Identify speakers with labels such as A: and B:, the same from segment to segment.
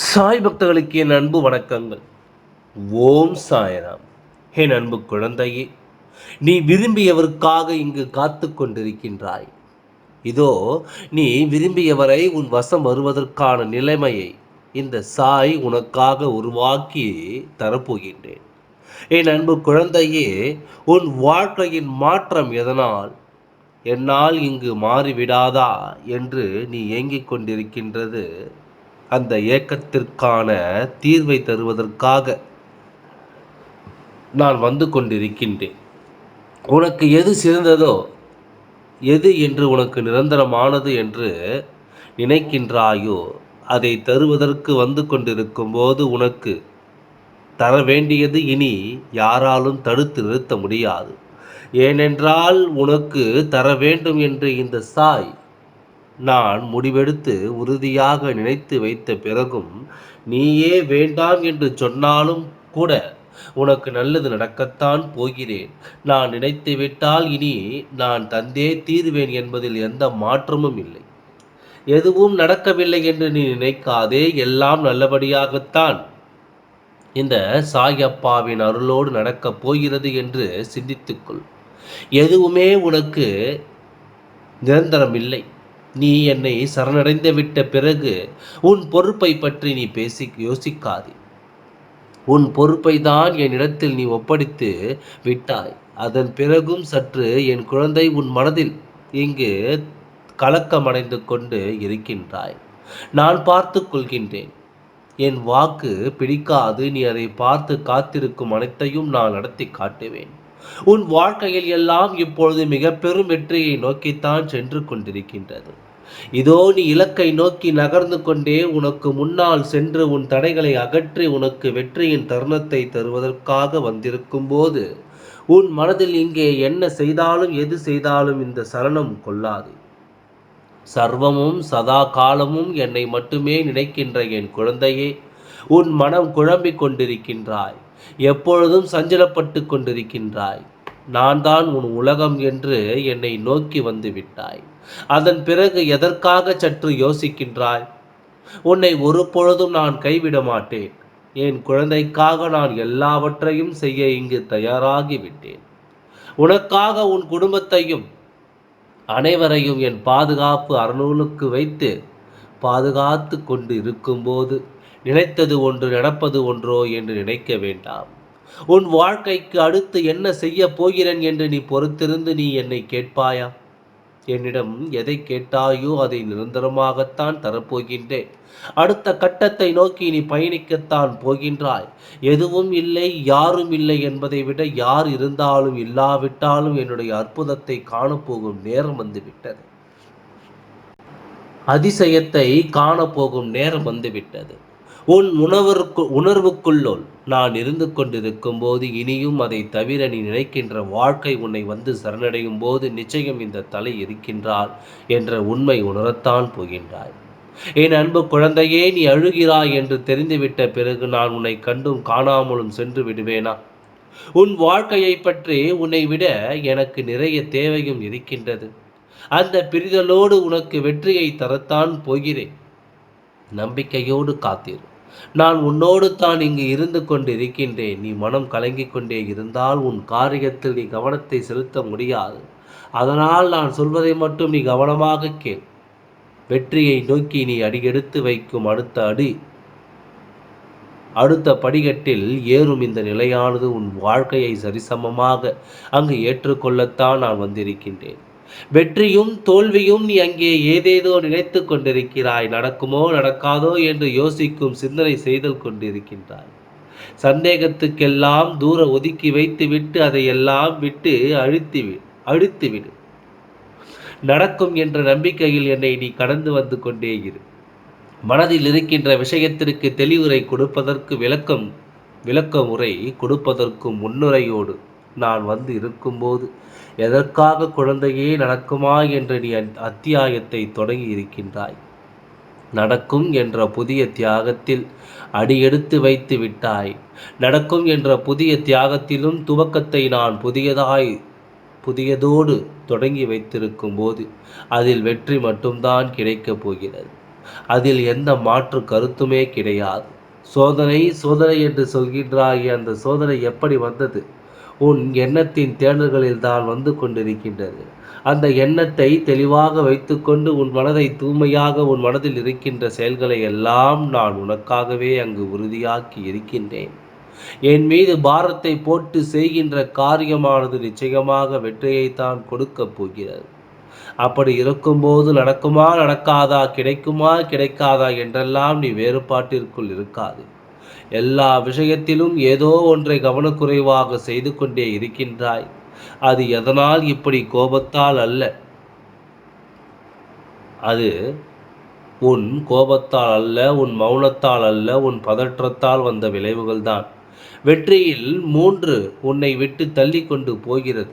A: சாய் பக்தர்களுக்கு என் அன்பு வணக்கங்கள். ஓம் சாய்ராம். என் அன்பு குழந்தையே நீ விரும்பியவருக்காக இங்கு காத்து கொண்டிருக்கின்றாய். இதோ நீ விரும்பியவரை உன் வசம் வருவதற்கான நிலைமையை இந்த சாய் உனக்காக உருவாக்கி தரப்போகின்றேன். என் அன்பு குழந்தையே உன் வாழ்க்கையின் மாற்றம் எதனால்? என்னால் இங்கு மாறிவிடாதா என்று நீ ஏங்கிக் கொண்டிருக்கின்றது அந்த ஏக்கத்திற்கான தீர்வை தருவதற்காக நான் வந்து கொண்டிருக்கின்றேன். உனக்கு எது சிறந்ததோ எது என்று உனக்கு நிரந்தரமானது என்று நினைக்கின்றாயோ அதை தருவதற்கு வந்து கொண்டிருக்கும் போது உனக்கு தர வேண்டியது இனி யாராலும் தடுத்து நிறுத்த முடியாது. ஏனென்றால் உனக்கு தர வேண்டும் என்று இந்த சாய் நான் முடிவெடுத்து உறுதியாக நினைத்து வைத்த பிறகும் நீயே வேண்டாம் என்று சொன்னாலும் கூட உனக்கு நல்லது நடக்கத்தான் போகிறேன். நான் நினைத்து விட்டால் இனி நான் தந்தே தீர்வேன் என்பதில் எந்த மாற்றமும் இல்லை. எதுவும் நடக்கவில்லை என்று நீ நினைக்காதே எல்லாம் நல்லபடியாகத்தான். இந்த சாயப்பாவின் அருளோடு நடக்கப் போகிறது என்று சிந்தித்துக்கொள். எதுவுமே உனக்கு நிரந்தரம் இல்லை நீ என்னை சரணடைந்து விட்ட பிறகு உன் பொறுப்பை பற்றி நீ பேசி யோசிக்காதே. உன் பொறுப்பை தான் என்னிடத்தில் நீ ஒப்படைத்து விட்டாய். அதன் பிறகும் சற்று என் குழந்தை உன் மனதில் இங்கு கலக்கமடைந்து கொண்டு இருக்கின்றாய். நான் பார்த்து கொள்கின்றேன். என் வாக்கு பிடிக்காது. நீ அதை பார்த்து காத்திருக்கும் அனைத்தையும் நான் நடத்தி காட்டுவேன். உன் வாழ்க்கையில் எல்லாம் இப்பொழுது மிக பெரும் வெற்றியை நோக்கித்தான் சென்று கொண்டிருக்கின்றது. இதோ நீ இலக்கை நோக்கி நகர்ந்து கொண்டே உனக்கு முன்னால் சென்று உன் தடைகளை அகற்றி உனக்கு வெற்றியின் தருணத்தை தருவதற்காக வந்திருக்கும் போது உன் மனதில் இங்கே என்ன செய்தாலும் எது செய்தாலும் இந்த சரணம் கொள்ளாது. சர்வமும் சதா காலமும் என்னை மட்டுமே நினைக்கின்ற என் குழந்தையே உன் மனம் குழம்பிக் கொண்டிருக்கின்றாய். எப்பொழுதும் சஞ்சலப்பட்டு கொண்டிருக்கின்றாய். நான் தான் உன் உலகம் என்று என்னை நோக்கி வந்து விட்டாய். அதன் பிறகு எதற்காக சற்று யோசிக்கின்றாய்? உன்னை ஒரு பொழுதும் நான் கைவிட மாட்டேன். என் குழந்தைக்காக நான் எல்லாவற்றையும் செய்ய இங்கு தயாராகி விட்டேன். உனக்காக உன் குடும்பத்தையும் அனைவரையும் என் பாதுகாப்பு அறநூலுக்கு வைத்து பாதுகாத்து கொண்டு இருக்கும்போது நினைத்தது ஒன்று நடப்பது ஒன்றோ என்று நினைக்க வேண்டாம். உன் வாழ்க்கைக்கு அடுத்து என்ன செய்ய போகிறேன் என்று நீ பொறுத்திருந்து நீ என்னை கேட்பாயா? என்னிடம் எதை கேட்டாயோ அதை நிரந்தரமாகத்தான் தரப்போகின்றேன். அடுத்த கட்டத்தை நோக்கி நீ பயணிக்கத்தான் போகின்றாய். எதுவும் இல்லை யாரும் இல்லை என்பதை விட யார் இருந்தாலும் இல்லாவிட்டாலும் என்னுடைய அற்புதத்தை காணப்போகும் நேரம் வந்துவிட்டது. அதிசயத்தை காணப்போகும் நேரம் வந்துவிட்டது. உன் உணவருக்கு உணர்வுக்குள்ளோல் நான் இருந்து கொண்டிருக்கும் போது இனியும் அதை தவிர நீ நினைக்கின்ற வாழ்க்கை உன்னை வந்து சரணடையும் போது நிச்சயம் இந்த தலை இருக்கின்றாள் என்ற உண்மை உணரத்தான் போகின்றாய். என் அன்பு குழந்தையே நீ அழுகிறாய் என்று தெரிந்துவிட்ட பிறகு நான் உன்னை கண்டும் காணாமலும் சென்று விடுவேனா? உன் வாழ்க்கையை பற்றி உன்னை விட எனக்கு நிறைய தேவையும் இருக்கின்றது. அந்த பிரிதலோடு உனக்கு வெற்றியை தரத்தான் போகிறேன். நம்பிக்கையோடு காத்திரு. நான் உன்னோடு தான் இங்கு இருந்து கொண்டு இருக்கின்றேன் நீ மனம் கலங்கிக் கொண்டே இருந்தால் உன் காரியத்தில் நீ கவனத்தை செலுத்த முடியாது. அதனால் நான் சொல்வதை மட்டும் நீ கவனமாக கேள். வெற்றியை நோக்கி நீ அடியெடுத்து வைக்கும் அடுத்த அடி அடுத்த படிக்கட்டில் ஏறும் இந்த நிலையானது உன் வாழ்க்கையை சரிசமமாக அங்கு ஏற்றுக்கொள்ளத்தான் நான் வந்திருக்கின்றேன். வெற்றியும் தோல்வியும் நீ அங்கே ஏதேதோ நினைத்து கொண்டிருக்கிறாய். நடக்குமோ நடக்காதோ என்று யோசிக்கும் சிந்தனை செய்தல் கொண்டிருக்கின்றாய். சந்தேகத்துக்கெல்லாம் தூர ஒதுக்கி வைத்து விட்டு அதையெல்லாம் விட்டு அழித்துவி அழுத்திவிடு. நடக்கும் என்ற நம்பிக்கையில் என்னை நீ கடந்து வந்து கொண்டே இரு. மனதில் இருக்கின்ற விஷயத்திற்கு தெளிவுரை கொடுப்பதற்கு விளக்கம் விளக்க முறை கொடுப்பதற்கும் முன்னுரையோடு நான் வந்து இருக்கும்போது எதற்காக குழந்தையே நடக்குமா என்று நீ அத்தியாயத்தை தொடங்கி இருக்கின்றாய்? நடக்கும் என்ற புதிய தியாகத்தில் அடியெடுத்து வைத்து விட்டாய். நடக்கும் என்ற புதிய தியாகத்திலும் துவக்கத்தை நான் புதியதாய் புதியதோடு தொடங்கி வைத்திருக்கும் போது அதில் வெற்றி மட்டும்தான் கிடைக்கப் போகிறது. அதில் எந்த மாற்று கருத்துமே கிடையாது. சோதனை சோதனை என்று சொல்கின்றாய் அந்த சோதனை எப்படி வந்தது? உன் எண்ணத்தின் தேடல்களில் தான் வந்து கொண்டிருக்கின்றது. அந்த எண்ணத்தை தெளிவாக வைத்துக்கொண்டு உன் மனதை தூய்மையாக உன் மனதில் இருக்கின்ற செயல்களை எல்லாம் நான் உனக்காகவே அங்கு உறுதியாக்கி இருக்கின்றேன். என் மீது பாரத்தை போட்டு செய்கின்ற காரியமானது நிச்சயமாக வெற்றியைத்தான் கொடுக்கப் போகிறது. அப்படி இருக்கும்போது நடக்குமா நடக்காதா கிடைக்குமா கிடைக்காதா என்றெல்லாம் நீ வேறுபாட்டிற்குள் இருக்காது. எல்லா விஷயத்திலும் ஏதோ ஒன்றை கவனக்குறைவாக செய்து கொண்டே இருக்கின்றாய். அது எதனால் இப்படி கோபத்தால் அல்ல? அது உன் கோபத்தால் அல்ல உன் மௌனத்தால் அல்ல உன் பதற்றத்தால் வந்த விளைவுகள்தான். வெற்றியில் மூன்று உன்னை விட்டு தள்ளி கொண்டு போகிறது.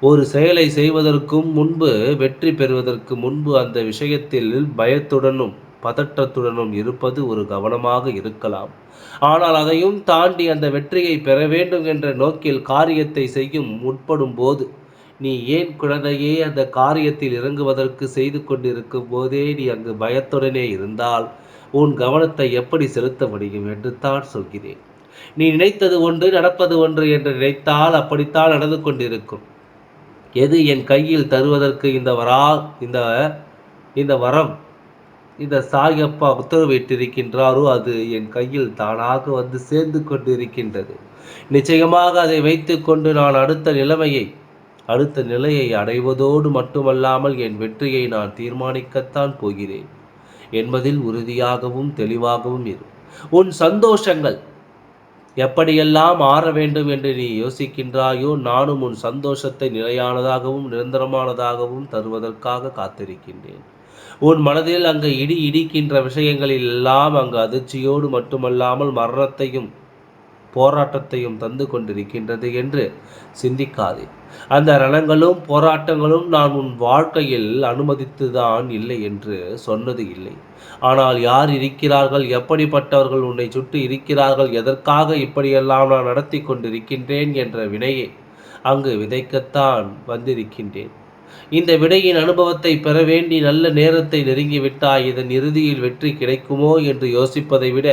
A: ஒரு செயலை செய்வதற்கும் முன்பு வெற்றி பெறுவதற்கு முன்பு அந்த விஷயத்தில் பயத்துடனும் பதற்றத்துடனும் இருப்பது ஒரு கவனமாக இருக்கலாம். ஆனால் அதையும் தாண்டி அந்த வெற்றியை பெற வேண்டும் என்ற நோக்கில் காரியத்தை செய்யும் முற்படும் போது நீ ஏன் குழந்தையே அந்த காரியத்தில் இறங்குவதற்கு செய்து கொண்டிருக்கும் போதே நீ அங்கு பயத்துடனே இருந்தால் உன் கவனத்தை எப்படி செலுத்த முடியும் என்று தான் சொல்கிறேன். நீ நினைத்தது ஒன்று நடப்பது ஒன்று என்று நினைத்தால் அப்படித்தான் நடந்து கொண்டிருக்கும். எது என் கையில் தருவதற்கு இந்த வரா இந்த இந்த வரம்? இந்த சாயப்பா உத்தரவிட்டிருக்கின்றாரோ அது என் கையில் தானாக வந்து சேர்ந்து கொண்டு இருக்கின்றது நிச்சயமாக அதை வைத்துக்கொண்டு நான் அடுத்த நிலைமையை அடுத்த நிலையை அடைவதோடு மட்டுமல்லாமல் என் வெற்றியை நான் தீர்மானிக்கத்தான் போகிறேன். என்பதில் உறுதியாகவும் தெளிவாகவும் இரு. உன் சந்தோஷங்கள் எப்படியெல்லாம் மாற வேண்டும் என்று நீ யோசிக்கின்றாயோ நானும் உன் சந்தோஷத்தை நிலையானதாகவும் நிரந்தரமானதாகவும் தருவதற்காக காத்திருக்கின்றேன். உன் மனதில் அங்கு இடி இடிக்கின்ற விஷயங்களில் எல்லாம் அங்கு அதிர்ச்சியோடு மட்டுமல்லாமல் மரணத்தையும் போராட்டத்தையும் தந்து கொண்டிருக்கின்றது என்று சிந்திக்காதே. அந்த ரணங்களும் போராட்டங்களும் நான் உன் வாழ்க்கையில் அனுமதித்துதான் இல்லை என்று சொன்னது இல்லை. ஆனால் யார் இருக்கிறார்கள் எப்படிப்பட்டவர்கள் உன்னை சுற்றி இருக்கிறார்கள் எதற்காக இப்படியெல்லாம் நான் நடத்தி கொண்டிருக்கின்றேன் என்ற வினையை அங்கு விதைக்கத்தான் வந்திருக்கின்றேன். இந்த விடையின் அனுபவத்தை பெற வேண்டி நல்ல நேரத்தை நெருங்கிவிட்டாய் இதன் இறுதியில் வெற்றி கிடைக்குமோ என்று யோசிப்பதை விட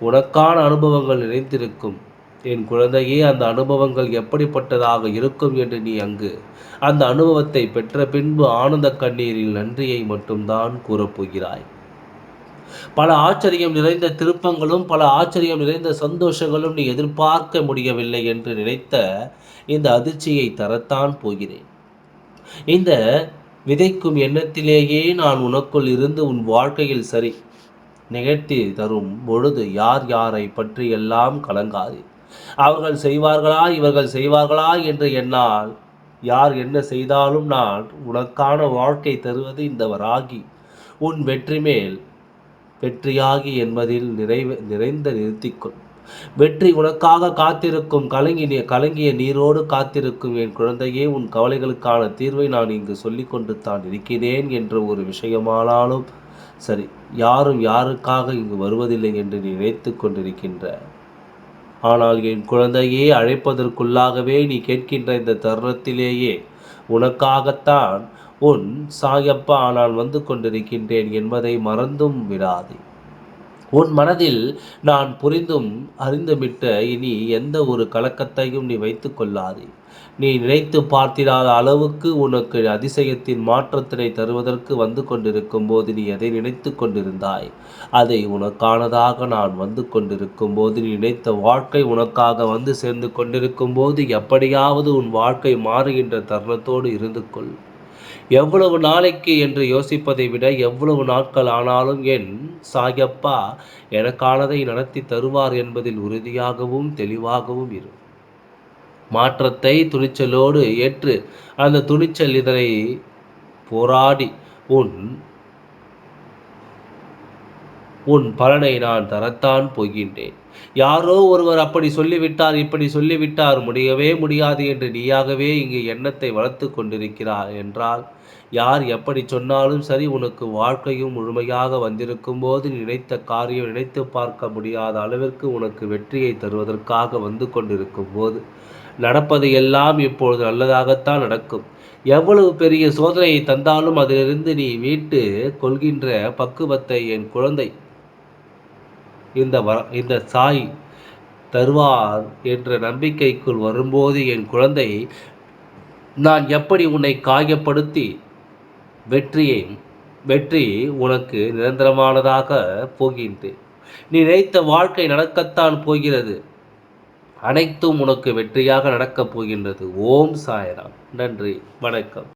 A: உனக்கான அனுபவங்கள் நிறைந்திருக்கும். என் குழந்தையே அந்த அனுபவங்கள் எப்படிப்பட்டதாக இருக்கும் என்று நீ அங்கு அந்த அனுபவத்தை பெற்ற பின்பு ஆனந்த கண்ணீரில் நன்றியை மட்டும்தான் கூறப்போகிறாய். பல ஆச்சரியம் நிறைந்த திருப்பங்களும் பல ஆச்சரியம் நிறைந்த சந்தோஷங்களும் நீ எதிர்பார்க்க முடியவில்லை என்று நினைத்த இந்த அதிர்ச்சியை தரத்தான் போகிறேன். இந்த விதைக்கும் எண்ணத்திலேயே நான் உனக்குள் இருந்து உன் வாழ்க்கையில் சரி. நிகழ்த்தி தரும் பொழுது யார் யாரை பற்றி எல்லாம் கலங்காது. அவர்கள் செய்வார்களா இவர்கள் செய்வார்களா என்று என்னால் யார் என்ன செய்தாலும் நான் உனக்கான வாழ்க்கை தருவது இந்த வராகி. உன் வெற்றி மேல் வெற்றியாகி என்பதில் நிறைவு நிறைந்த நிறுத்திக்கொள். வெற்றி உனக்காக காத்திருக்கும். கலங்கிய கலங்கிய நீரோடு காத்திருக்கும் என் குழந்தையே உன் கவலைகளுக்கான தீர்வை நான் இங்கு சொல்லிக்கொண்டு தான் இருக்கிறேன் என்ற ஒரு விஷயமானாலும் சரி யாரும் யாருக்காக இங்கு வருவதில்லை என்று நீ நினைத்து கொண்டிருக்கின்ற. ஆனால் என் குழந்தையே அழைப்பதற்குள்ளாகவே நீ கேட்கின்ற இந்த தருணத்திலேயே உனக்காகத்தான் உன் சாயப்பா நான் வந்து கொண்டிருக்கின்றேன் என்பதை மறந்தும் விடாதே. உன் மனதில் நான் புரிந்தும் அறிந்துவிட்ட இனி எந்த ஒரு கலக்கத்தையும் நீ வைத்து கொள்ளாதே. நீ நினைத்து பார்த்திடாத அளவுக்கு உனக்கு அதிசயத்தின் மாற்றத்தினை தருவதற்கு வந்து கொண்டிருக்கும் போது நீ எதை நினைத்து கொண்டிருந்தாய்? அதை உனக்கானதாக நான் வந்து கொண்டிருக்கும் போது நீ நினைத்த வாழ்க்கை உனக்காக வந்து சேர்ந்து கொண்டிருக்கும் போது எப்படியாவது உன் வாழ்க்கை மாறுகின்ற தருணத்தோடு இருந்து கொள். எவ்வளவு நாளைக்கு என்று யோசிப்பதை விட எவ்வளவு நாட்கள் ஆனாலும் என் சாயப்பா எனக்கானதை நடத்தி தருவார் என்பதில் உறுதியாகவும் தெளிவாகவும் இரு. மாற்றத்தை துணிச்சலோடு ஏற்று அந்த துணிச்சல் இதனை போராடி உன் உன் பலனை நான் தரத்தான் போகின்றேன். யாரோ ஒருவர் அப்படி சொல்லிவிட்டார் இப்படி சொல்லிவிட்டார் முடியவே முடியாது என்று நீயாகவே இங்கு எண்ணத்தை வளர்த்து கொண்டிருக்கிறார் என்றால் யார் எப்படி சொன்னாலும் சரி உனக்கு வாழ்க்கையும் முழுமையாக வந்திருக்கும் போது நினைத்த காரியம் நினைத்து பார்க்க முடியாத அளவிற்கு உனக்கு வெற்றியை தருவதற்காக வந்து கொண்டிருக்கும் போது நடப்பது எல்லாம் இப்பொழுது நல்லதாகத்தான் நடக்கும். எவ்வளவு பெரிய சோதனையை தந்தாலும் அதிலிருந்து நீ மீட்டு கொள்கின்ற பக்குவத்தை என் குழந்தை இந்த வ இந்த சாய் தருவார் என்ற நம்பிக்கைக்குள் வரும்போது என் குழந்தை நான் எப்படி உன்னை காயப்படுத்தி வெற்றியை வெற்றி உனக்கு நிரந்தரமானதாக போகின்றேன் நீ நினைத்த வாழ்க்கை நடக்கத்தான் போகிறது. அனைத்தும் உனக்கு வெற்றியாக நடக்கப் போகின்றது. ஓம் சாயராம். நன்றி. வணக்கம்.